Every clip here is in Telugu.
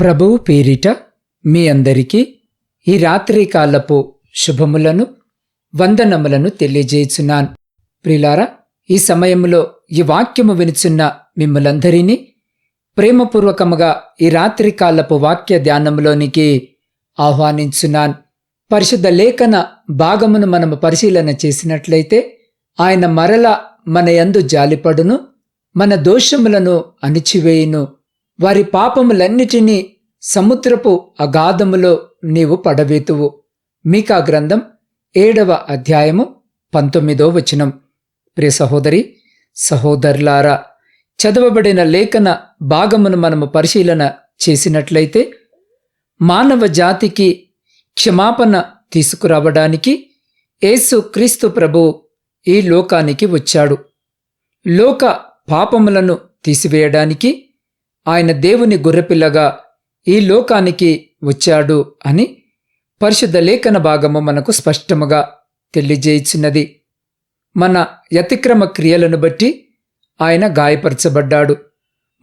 ప్రభువు పేరిట మీ అందరికీ ఈ రాత్రి కాలపు శుభములను వందనములను తెలియజేయుచున్నాను. ప్రిలారా ఈ సమయంలో ఈ వాక్యము వినుచున్న మిమ్మలందరినీ ప్రేమపూర్వకముగా ఈ రాత్రి కాలపు వాక్య ధ్యానములోనికి ఆహ్వానించున్నాను. పరిశుద్ధ లేఖన భాగమును మనము పరిశీలన చేసినట్లయితే ఆయన మరల మన యందు జాలిపడును మన దోషములను అణిచివేయును వారి పాపములన్నిటినీ సముద్రపు అగాధములో నీవు పడవేతువు. మీకా గ్రంథం ఏడవ అధ్యాయము పంతొమ్మిదో వచనం. ప్రియ సహోదరి సహోదరులారా చదవబడిన లేఖన భాగమును మనము పరిశీలన చేసినట్లయితే మానవ జాతికి క్షమాపణ తీసుకురావడానికి యేసు క్రీస్తు ప్రభు ఈ లోకానికి వచ్చాడు. లోక పాపములను తీసివేయడానికి ఆయన దేవుని గొర్రెపిల్లగా ఈ లోకానికి వచ్చాడు అని పరిశుద్ధ లేఖన భాగము మనకు స్పష్టముగా తెలియజేయించినది మన యతిక్రమ క్రియలను బట్టి ఆయన గాయపరచబడ్డాడు.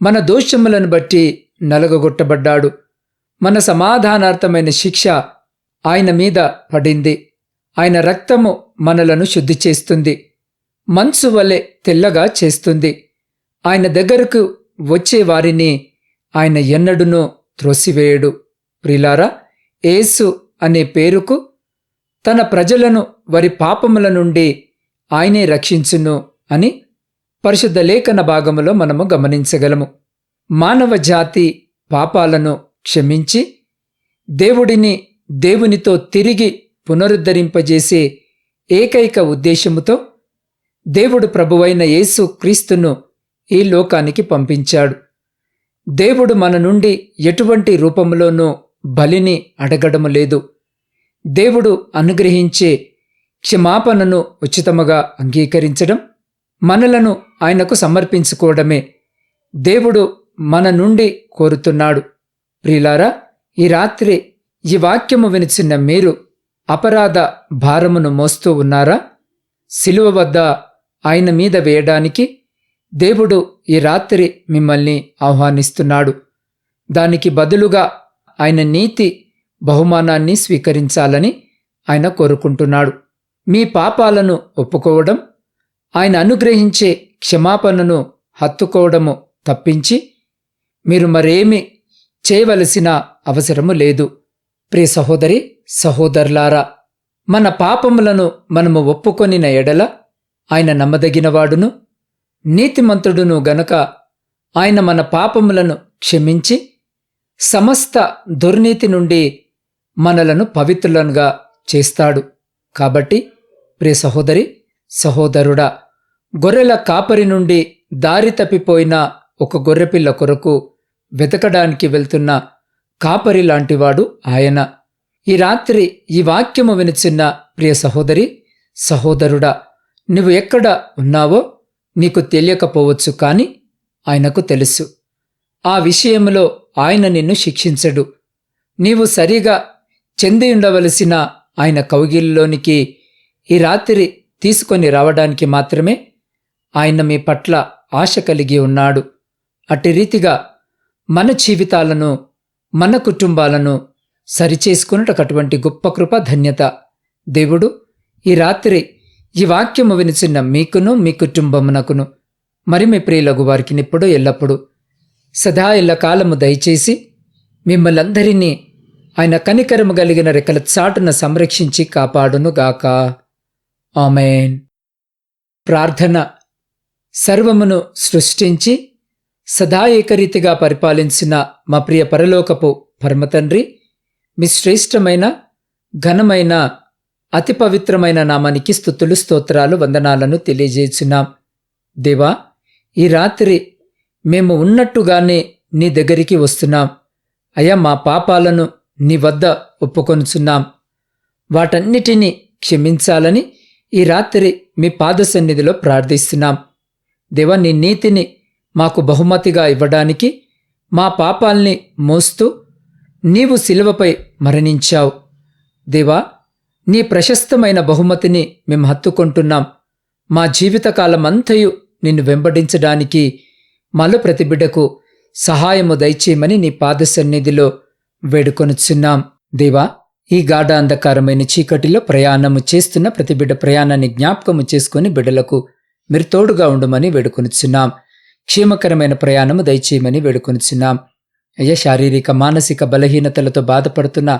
మన దోషములను బట్టి నలగగొట్టబడ్డాడు. మన సమాధానార్థమైన శిక్ష ఆయన మీద పడింది. ఆయన రక్తము మనలను శుద్ధి చేస్తుంది. మంచు వలె తెల్లగా చేస్తుంది. ఆయన దగ్గరకు వచ్చే వారిని ఆయన ఎన్నడునూ త్రోసివేయడు. ప్రిలారా ఏసు అనే పేరుకు తన ప్రజలను వారి పాపముల నుండి ఆయనే రక్షించును అని పరిశుద్ధ లేఖన భాగములో మనము గమనించగలము. మానవ జాతి పాపాలను క్షమించి దేవుడిని దేవునితో తిరిగి పునరుద్ధరింపజేసే ఏకైక ఉద్దేశముతో దేవుడు ప్రభువైన యేసు క్రీస్తును ఈ లోకానికి పంపించాడు. దేవుడు మన నుండి ఎటువంటి రూపంలోనూ బలిని అడగడము లేదు. దేవుడు అనుగ్రహించే క్షమాపణను ఉచితముగా అంగీకరించడం మనలను ఆయనకు సమర్పించుకోవడమే దేవుడు మన నుండి కోరుతున్నాడు. ప్రియులారా ఈ రాత్రి ఈ వాక్యము వినిచిన మీరు అపరాధ భారమును మోస్తూ ఉన్నారా? శిలువ వద్ద ఆయన మీద వేయడానికి దేవుడు ఈ రాత్రి మిమ్మల్ని ఆహ్వానిస్తున్నాడు. దానికి బదులుగా ఆయన నీతి బహుమానాన్ని స్వీకరించాలని ఆయన కోరుకుంటున్నాడు. మీ పాపాలను ఒప్పుకోవడం ఆయన అనుగ్రహించే క్షమాపణను హత్తుకోవడము తప్పించి మీరు మరేమి చేయవలసిన అవసరము లేదు. ప్రియ సహోదరి సహోదరులారా మన పాపములను మనము ఒప్పుకొనిన ఎడల ఆయన నమ్మదగినవాడును. నీతిమంతుడును గనక ఆయన మన పాపములను క్షమించి సమస్త దుర్నీతి నుండి మనలను పవిత్రులనుగా చేస్తాడు. కాబట్టి ప్రియ సహోదరి సహోదరుడా గొర్రెల కాపరి నుండి దారి తప్పిపోయిన ఒక గొర్రెపిల్ల కొరకు వెతకడానికి వెళ్తున్న కాపరి లాంటివాడు ఆయన. ఈ రాత్రి ఈ వాక్యము వినిచిన్న ప్రియ సహోదరి సహోదరుడా నువ్వు ఎక్కడ ఉన్నావో నీకు తెలియకపోవచ్చు కాని ఆయనకు తెలుసు. ఆ విషయంలో ఆయన నిన్ను శిక్షించడు. నీవు సరిగా చెంది ఉండవలసిన ఆయన కౌగిల్లోనికి ఈ రాత్రి తీసుకొని రావడానికి మాత్రమే ఆయన మీ పట్ల ఆశ కలిగి ఉన్నాడు. అట్టి రీతిగా మన జీవితాలను మన కుటుంబాలను సరిచేసుకున్నటటువంటి గొప్ప కృప ధన్యత. దేవుడు ఈ రాత్రి ఈ వాక్యము వినిచిన్న మీకును మీ కుటుంబమునకును మరి మీ ప్రియులగు వారికి నిప్పుడు ఎల్లప్పుడూ సదా ఎల్లకాలము దయచేసి మిమ్మల్ందరినీ ఆయన కనికరము కలిగిన రెక్కల చాటున సంరక్షించి కాపాడునుగాక. ఆమెన్. ప్రార్థన సర్వమును సృష్టించి సదా ఏకరీతిగా పరిపాలించిన మా ప్రియ పరలోకపు పరమతండ్రి మీ శ్రేష్టమైన ఘనమైన అతి పవిత్రమైన నామానికి స్థుతులు స్తోత్రాలు వందనాలను తెలియజేస్తున్నాం. దేవా ఈ రాత్రి మేము ఉన్నట్టుగానే నీ దగ్గరికి వస్తున్నాం. అయ్యా మా పాపాలను నీ వద్ద ఒప్పుకొనుచున్నాం. వాటన్నిటినీ క్షమించాలని ఈ రాత్రి మీ పాద సన్నిధిలో ప్రార్థిస్తున్నాం. దేవ నీ నీతిని మాకు బహుమతిగా ఇవ్వడానికి మా పాపాల్ని మోస్తూ నీవు శిలువపై మరణించావు. దేవా నీ ప్రశస్తమైన బహుమతిని మేము హత్తుకుంటున్నాం. మా జీవితకాలమంతయు నిన్ను వెంబడించడానికి మాలో ప్రతి బిడ్డకు సహాయము దయచేయమని నీ పాద సన్నిధిలో వేడుకొనుచున్నాం. దేవా ఈ గాఢ అంధకారమైన చీకటిలో ప్రయాణము చేస్తున్న ప్రతి బిడ్డ ప్రయాణాన్ని జ్ఞాపకము చేసుకుని బిడ్డలకు మీరు తోడుగా ఉండమని వేడుకొనుచున్నాం. క్షేమకరమైన ప్రయాణము దయచేయమని వేడుకొనుచున్నాం. అయ్యా శారీరక మానసిక బలహీనతలతో బాధపడుతున్న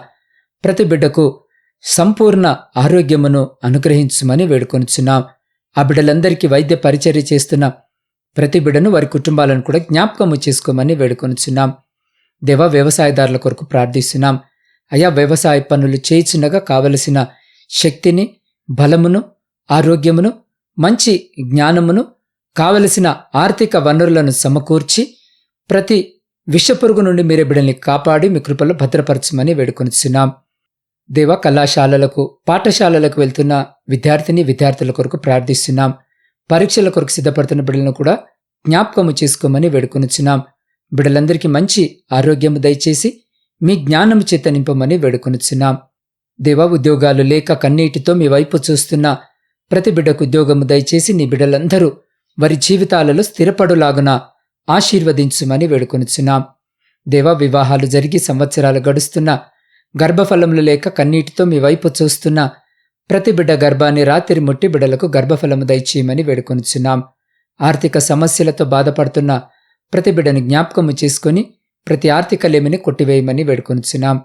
ప్రతి బిడ్డకు సంపూర్ణ ఆరోగ్యమును అనుగ్రహించమని వేడుకొనిచున్నాం. ఆ బిడ్డలందరికీ వైద్య పరిచర్య చేస్తున్న ప్రతి బిడ్డను వారి కుటుంబాలను కూడా జ్ఞాపకము చేసుకోమని వేడుకొనిచున్నాం. దేవ వ్యవసాయదారుల కొరకు ప్రార్థిస్తున్నాం. అయా వ్యవసాయ పనులు చేయుచుండగా కావలసిన శక్తిని బలమును ఆరోగ్యమును మంచి జ్ఞానమును కావలసిన ఆర్థిక వనరులను సమకూర్చి ప్రతి విషపురుగు నుండి మీరే బిడ్డల్ని కాపాడి మీ కృపలో భద్రపరచమని వేడుకొనిచున్నాం. దేవ కళాశాలలకు పాఠశాలలకు వెళ్తున్న విద్యార్థిని విద్యార్థుల కొరకు ప్రార్థిస్తున్నాం. పరీక్షల కొరకు సిద్ధపడుతున్న బిడ్డలను కూడా జ్ఞాపకము చేసుకోమని వేడుకొనుచున్నాం. బిడ్డలందరికీ మంచి ఆరోగ్యము దయచేసి మీ జ్ఞానము చేత నింపమని వేడుకొనుచున్నాం. దేవ ఉద్యోగాలు లేక కన్నీటితో మీ వైపు చూస్తున్న ప్రతి బిడ్డకు ఉద్యోగము దయచేసి నీ బిడ్డలందరూ వారి జీవితాలలో స్థిరపడులాగున ఆశీర్వదించుమని వేడుకొనుచున్నాం. దేవ వివాహాలు జరిగి సంవత్సరాలు గడుస్తున్న గర్భఫలములు లేక కన్నీటితో మీ వైపు చూస్తున్న ప్రతి బిడ్డ గర్భాన్ని రాత్రి ముట్టి బిడ్డలకు గర్భఫలము దయచేయమని వేడుకొనిచున్నాం. ఆర్థిక సమస్యలతో బాధపడుతున్న ప్రతి బిడ్డని జ్ఞాపకము చేసుకొని ప్రతి ఆర్థిక లేమిని కొట్టివేయమని వేడుకొనిచున్నాం.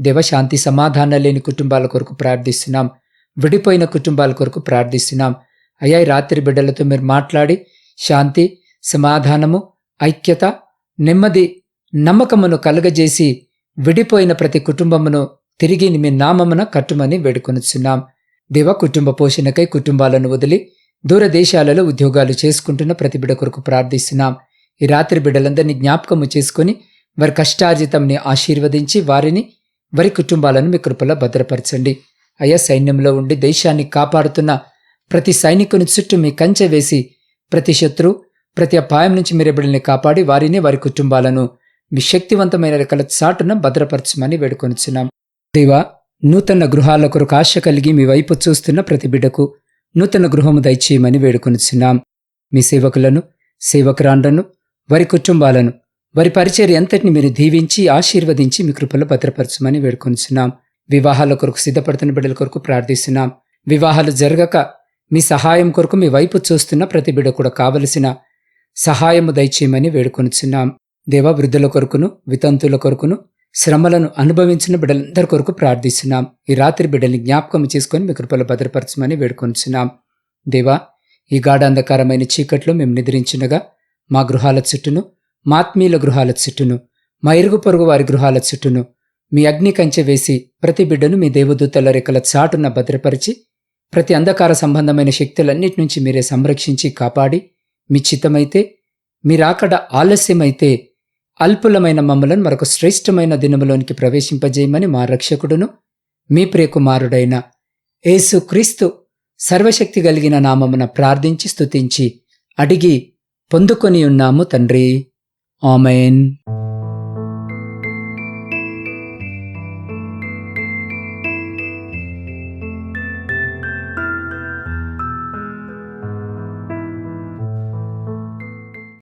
దేవశాంతి సమాధానం లేని కుటుంబాల కొరకు ప్రార్థిస్తున్నాం. విడిపోయిన కుటుంబాల కొరకు ప్రార్థిస్తున్నాం. అయ్యా రాత్రి బిడ్డలతో మీరు మాట్లాడి శాంతి సమాధానము ఐక్యత నెమ్మది నమ్మకమును కలుగజేసి విడిపోయిన ప్రతి కుటుంబమును తిరిగి మీ నామమున కట్టుమని వేడుకొనుచున్నాం. దేవ కుటుంబ పోషణకై కుటుంబాలను వదిలి దూరదేశాలలో ఉద్యోగాలు చేసుకుంటున్న ప్రతి బిడ కొరకు ప్రార్థిస్తున్నాం. ఈ రాత్రి బిడ్డలందరినీ జ్ఞాపకము చేసుకుని వారి కష్టార్జితంని ఆశీర్వదించి వారిని వారి కుటుంబాలను మీ కృపలో భద్రపరచండి. అయ్యా సైన్యంలో ఉండి దేశాన్ని కాపాడుతున్న ప్రతి సైనికుని చుట్టూ మీ కంచె వేసి ప్రతి శత్రు ప్రతి అపాయం నుంచి మీరు బిడ్డల్ని కాపాడి వారిని వారి కుటుంబాలను మీ శక్తివంతమైన రెక్కల చాటున భద్రపరచమని వేడుకొనిచున్నాం. దేవా నూతన గృహాల కొరకు ఆశ కలిగి మీ వైపు చూస్తున్న ప్రతి బిడ్డకు నూతన గృహము దయచేయమని వేడుకొనిచున్నాం. మీ సేవకులను సేవకురాండ్రను వారి కుటుంబాలను వారి పరిచర్య ఎంతటిని మీరు దీవించి ఆశీర్వదించి మీ కృపలో భద్రపరచమని వేడుకొనిచున్నాం. వివాహాల కొరకు సిద్ధపడుతున్న బిడ్డల కొరకు ప్రార్థిస్తున్నాం. వివాహాలు జరగక మీ సహాయం కొరకు మీ వైపు చూస్తున్న ప్రతి బిడ్డ కూడా కావలసిన సహాయము దయచేయమని వేడుకొనిచున్నాం. దేవా వృద్ధుల కొరకును వితంతుల కొరకును శ్రమలను అనుభవించిన బిడ్డలందరి కొరకు ప్రార్థిస్తున్నాం. ఈ రాత్రి బిడ్డల్ని జ్ఞాపకం చేసుకొని మీ కృపలో భద్రపరచమని వేడుకొనిచున్నాం దేవా ఈ గాఢ అంధకారమైన చీకట్లో మేము నిద్రించినగా మా గృహాల చుట్టూను మా ఆత్మీయుల గృహాల చుట్టూను మా ఇరుగు పొరుగు వారి గృహాల చుట్టూను మీ అగ్ని కంచె వేసి ప్రతి బిడ్డను మీ దేవదూతల రెక్కల చాటున భద్రపరిచి ప్రతి అంధకార సంబంధమైన శక్తులన్నిటి నుంచి మీరే సంరక్షించి కాపాడి మీ చిత్తమైతే మీరాకడ ఆలస్యమైతే అల్పులమైన మమ్మలను మరొక శ్రేష్టమైన దినములోనికి ప్రవేశింపజేయమని మా రక్షకుడును మీ ప్రియకుమారుడైన యేసు క్రీస్తు సర్వశక్తి కలిగిన నామమున ప్రార్థించి స్తుతించి అడిగి పొందుకొని ఉన్నాము తండ్రి. ఆమెన్.